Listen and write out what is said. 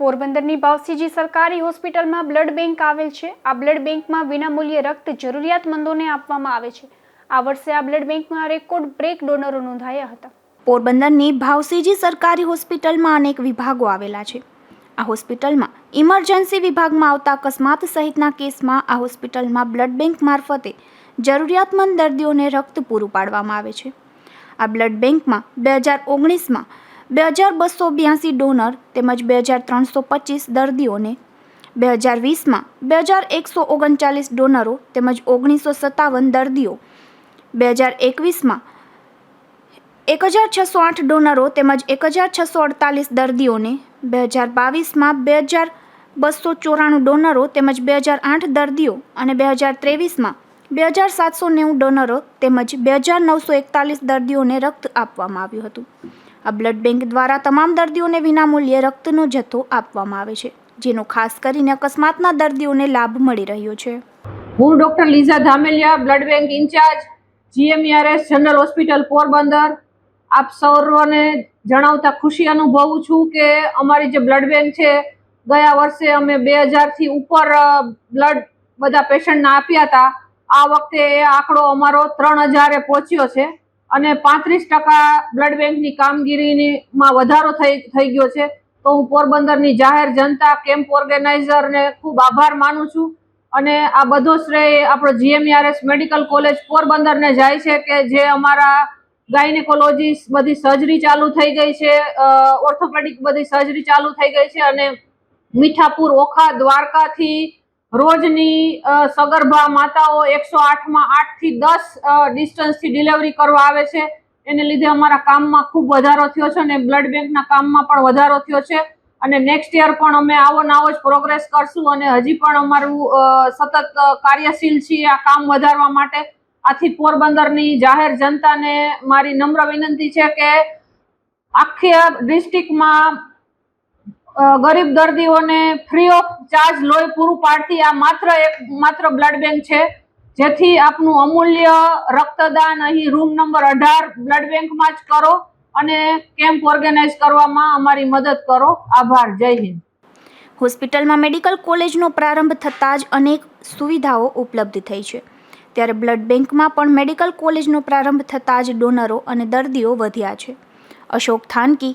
પોરબંદરની ભાવસીજી સરકારી હોસ્પિટલમાં બ્લડ બેંક આવેલ છે. આ બ્લડ બેંકમાં વિનામૂલ્યે રક્ત જરૂરિયાતમંદોને આપવામાં આવે છે. આ વર્ષે આ બ્લડ બેંકમાં રેકોર્ડ બ્રેક ડોનરો નોંધાયા હતા. પોરબંદરની ભાવસીજી સરકારી હોસ્પિટલમાં અનેક વિભાગો આવેલા છે. આ હોસ્પિટલમાં ઇમરજન્સી વિભાગમાં આવતા અકસ્માત સહિતના કેસમાં આ હોસ્પિટલમાં બ્લડ બેંક મારફતે જરૂરિયાતમંદ દર્દીઓને રક્ત પૂરું પાડવામાં આવે છે. આ બ્લડ બેંકમાં બે હજાર ઓગણીસમાં બે હજાર બસો બ્યાસી ડોનર તેમજ બે હજાર ત્રણસો પચીસ દર્દીઓને બે હજાર વીસમાં બે હજાર એકસો ઓગણચાલીસ ડોનરો તેમજ ઓગણીસો સત્તાવન દર્દીઓ બે હજાર એકવીસમાં એક હજાર છસો આઠ ડોનરો તેમજ એક હજાર છસો અડતાલીસ દર્દીઓને બે હજાર બાવીસમાં બે હજાર બસો ચોરાણું ડોનરો તેમજ બે હજાર આઠ દર્દીઓ અને બે હજાર ત્રેવીસમાં બે હજાર સાતસો નેવું ડોનરો તેમજ બે હજાર નવસો એકતાલીસ દર્દીઓને રક્ત આપવામાં આવ્યું હતું આ બ્લડ બેંક દ્વારા તમામ દર્દીઓને વિનામૂલ્યે રક્તનો જથ્થો આપવામાં આવે છે, જેનો ખાસ કરીને અકસ્માતના દર્દીઓને લાભ મળી રહ્યો છે. હું doctor Liza Dhameliya, blood bank in charge, GMERS, general hospital, Porbandar. આપ સૌને જણાવતા ખુશી અનુભવું છું કે અમારી જે બ્લડ બેંક છે, ગયા વર્ષે અમે બે હજારથી ઉપર બ્લડ બધા પેશન્ટને આપ્યા હતા. આ વખતે એ આંકડો અમારો ત્રણ હજારે પહોંચ્યો છે. અને પાંત્રીસ ટકા બ્લડ બેંકની કામગીરીમાં વધારો થઈ થઈ ગયો છે. તો હું પોરબંદરની જાહેર જનતા કેમ્પ ઓર્ગેનાઇઝરને ખૂબ આભાર માનું છું. અને આ બધો શ્રેય આપણો જીએમઆરએસ મેડિકલ કોલેજ પોરબંદરને જાય છે કે જે અમારા ગાયનેકોલોજી બધી સર્જરી ચાલુ થઈ ગઈ છે ઓર્થોપેડિક બધી સર્જરી ચાલુ થઈ ગઈ છે અને મીઠાપુર ઓખા દ્વારકાથી રોજની સગર્ભા માતાઓ એકસો આઠમાં આઠથી દસ ડિસ્ટન્સથી ડિલિવરી કરવા આવે છે. એને લીધે અમારા કામમાં ખૂબ વધારો થયો છે અને બ્લડ બેંકના કામમાં પણ વધારો થયો છે. અને નેક્સ્ટ યર પણ અમે આવો નાવો જ પ્રોગ્રેસ કરશું અને હજી પણ અમારું સતત કાર્યશીલ છીએ આ કામ વધારવા માટે. આથી પોરબંદરની જાહેર જનતાને મારી નમ્ર વિનંતી છે કે આખી ડિસ્ટ્રિક્ટમાં ગરીબ દર્દીઓને ફ્રી ઓફ ચાર્જ લોહી પૂરું પાડતી આ માત્ર એક, માત્ર બ્લડ બેંક છે. જેથી આપનું અમૂલ્ય રક્તદાન અહીં રૂમ નંબર અઢાર બ્લડ બેંકમાં જ કરો અને કેમ્પ ઓર્ગેનાઇઝ કરવામાં અમારી મદદ કરો. આભાર. જય હિન્દ. હોસ્પિટલમાં મેડિકલ કોલેજનો પ્રારંભ થતાં જ અનેક સુવિધાઓ ઉપલબ્ધ થઈ છે. ત્યારે બ્લડ બેંકમાં પણ મેડિકલ કોલેજનો પ્રારંભ થતાં જ ડોનરો અને દર્દીઓ વધ્યા છે. અશોક થાનકી